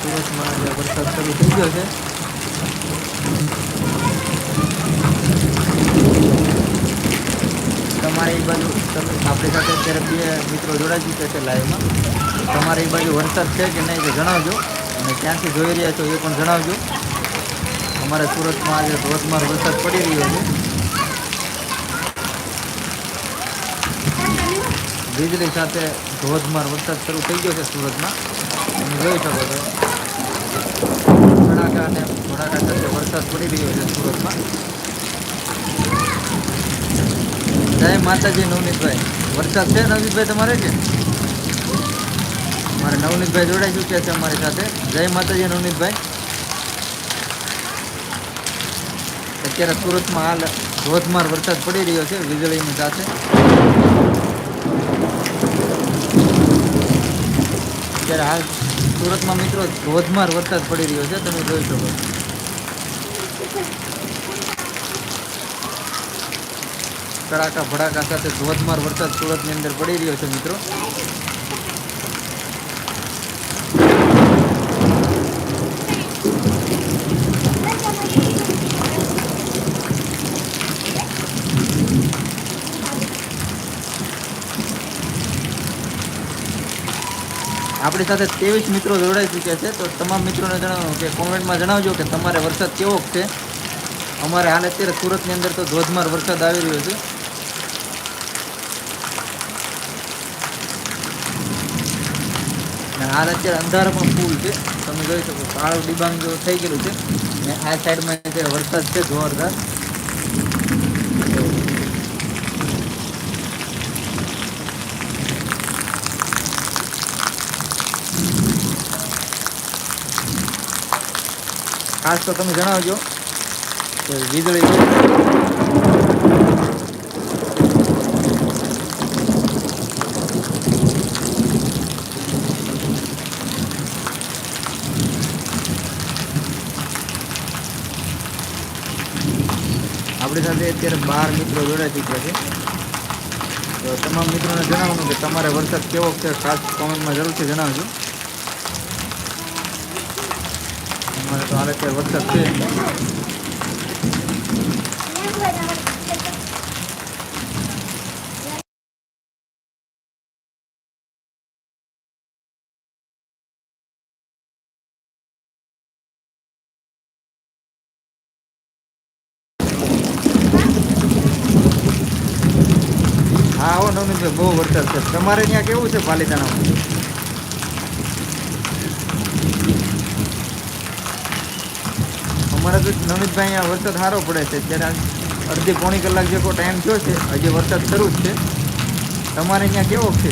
સુરતમાં જે વરસાદ શરૂ થઈ ગયો છે. તમારી બાજુ તમે આપણી સાથે અત્યારે બે મિત્રો જોડાઈ ચૂક્યા છે લાઈવમાં તમારે બાજુ વરસાદ છે કે નહીં તે જણાવજો. અને ક્યાંથી જોઈ રહ્યા છો એ પણ જણાવજો. અમારે સુરતમાં આજે ધોધમાર વરસાદ પડી રહ્યો છે. વીજળી સાથે ધોધમાર વરસાદ શરૂ થઈ ગયો છે સુરતમાં. તમે જોઈ શકો છો. ભડાકા અને ભડાકા સાથે વરસાદ પડી રહ્યો છે સુરતમાં. જય માતાજી નવનીતભાઈ. વરસાદ છે નવનીતભાઈ તમારે કે? મારે નવનીતભાઈ જોડાઈ ચૂક્યા છે અમારી સાથે. જય માતાજી નવનીતભાઈ. અત્યારે સુરતમાં હાલ ધોધમાર વરસાદ પડી રહ્યો છે વીજળીની સાથે. અત્યારે હાલ સુરતમાં મિત્રો ધોધમાર વરસાદ પડી રહ્યો છે, તમે જોઈ શકો કડાકા ભડાકા સાથે ધોધમાર વરસાદ સુરતની અંદર પડી રહ્યો છે મિત્રો. આપણી સાથે ત્રેવીસ મિત્રો જોડાઈ ચૂક્યા છે, તો તમામ મિત્રોને જણાવો કે કોમેન્ટમાં જણાવજો કે તમારે વરસાદ કેવો છે. અમારે હાલ અત્યારે સુરતની અંદર તો ધોધમાર વરસાદ આવી રહ્યો છે. હાલ અત્યારે અંધારો પણ ફૂલ છે. તમે જોઈ શકો, કાળું ડિબાંગ થઈ ગયેલું છે. ને આ સાઈડમાં અત્યારે વરસાદ છે, જોરદાર. ખાસ તો તમે જણાવજો. કે વીજળી આપણી સાથે અત્યારે બાર મિત્રો જોડાઈ ચૂક્યા છે. તો તમામ મિત્રોને જણાવવાનું કે તમારે વરસાદ કેવો છે ખાસ કોમેન્ટમાં જરૂરથી જણાવજો. અમારે તો વરસાદ છે. હા, આવો નવનીતભાઈ, બહુ વરસાદ છે. તમારે ત્યાં કેવું છે પાલિતાણામાં? અમારે તો નમિતભાઈ અહીંયા વરસાદ સારો પડે છે. ત્યારે અડધી પોણી કલાક જેવો ટાઈમ થયો છે. હજી વરસાદ શરૂ જ છે. તમારે અહીંયા કેવો છે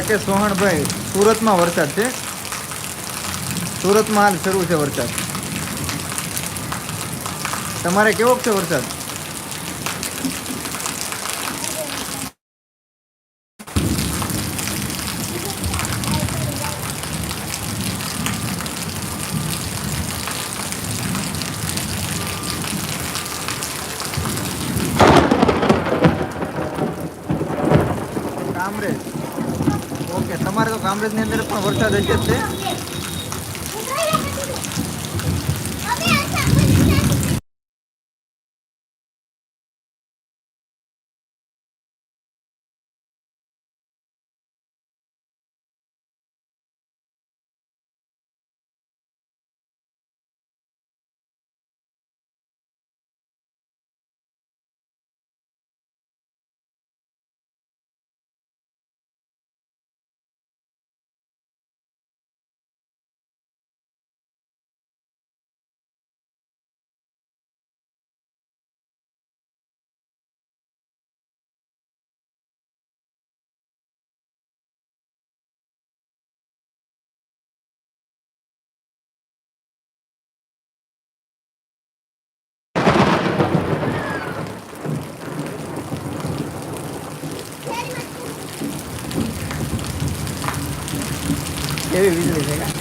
કે સોહણભાઈ સુરતમાં વરસાદ છે. સુરતમાં હાલ શરૂ છે વરસાદ. તમારે કેવો છે વરસાદ? તો અંદર પણ વરસાદ હશે જ છે કેવી વીજળી છે કાં?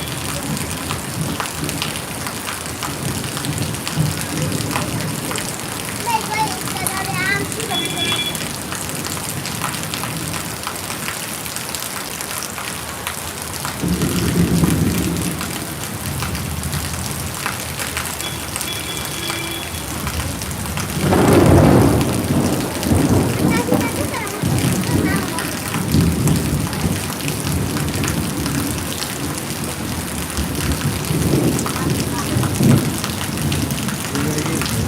વીજળી કેવી છે?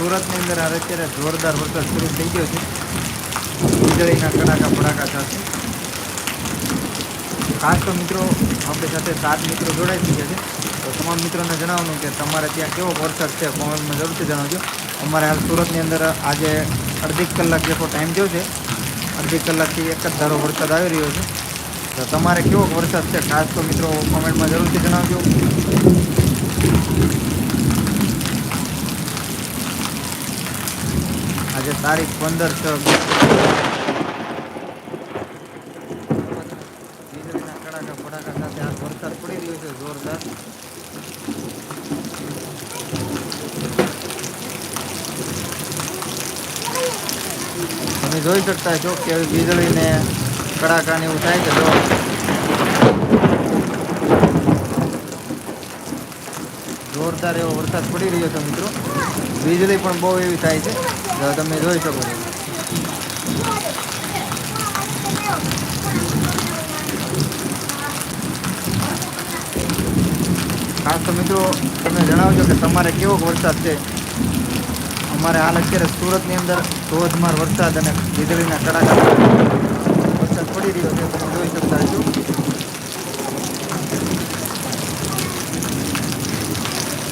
સુરતની અંદર હાલ અત્યારે જોરદાર વરસાદ શરૂ થઈ ગયો છે. વીજળીના કડાકા ફડાકા સાથે. ખાસ તો મિત્રો આપણી સાથે સાત મિત્રો જોડાઈ ચૂક્યા છે. તો તમામ મિત્રોને જણાવવાનું કે તમારે ત્યાં કેવો વરસાદ છે કોમેન્ટમાં જરૂરથી જણાવજો. અમારે હાલ સુરતની અંદર આજે અડધી કલાક જેટલો ટાઈમ થયો છે. અડધી કલાકથી એક જ ધારો વરસાદ આવી રહ્યો છે. તો તમારે કેવો વરસાદ છે ખાસ તો મિત્રો કોમેન્ટમાં જરૂરથી જણાવજો. આજે તારીખ પંદર છ વીજળીના કડાકા ફડાકા સાથે આ વરસાદ પડી રહ્યો છે, જોરદાર. તમે જોઈ શકતા છો કે વીજળી ને કડાકા ને એવું થાય છે જોરદાર એવો વરસાદ પડી રહ્યો છે, મિત્રો. વીજળી પણ બહુ એવી થાય છે. જો તમે જોઈ શકો છો. ખાસ તો મિત્રો, તમે જણાવજો કે તમારે કેવો વરસાદ છે? અમારે હાલ અત્યારે સુરતની અંદર ધોધમાર વરસાદ અને વીજળીના કડાકા વરસાદ પડી રહ્યો છે, તમે જોઈ શકતા છો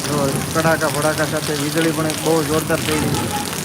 જો કડાકા ભડાકા સાથે વીજળી પણ બહુ જોરદાર થઈ રહી છે.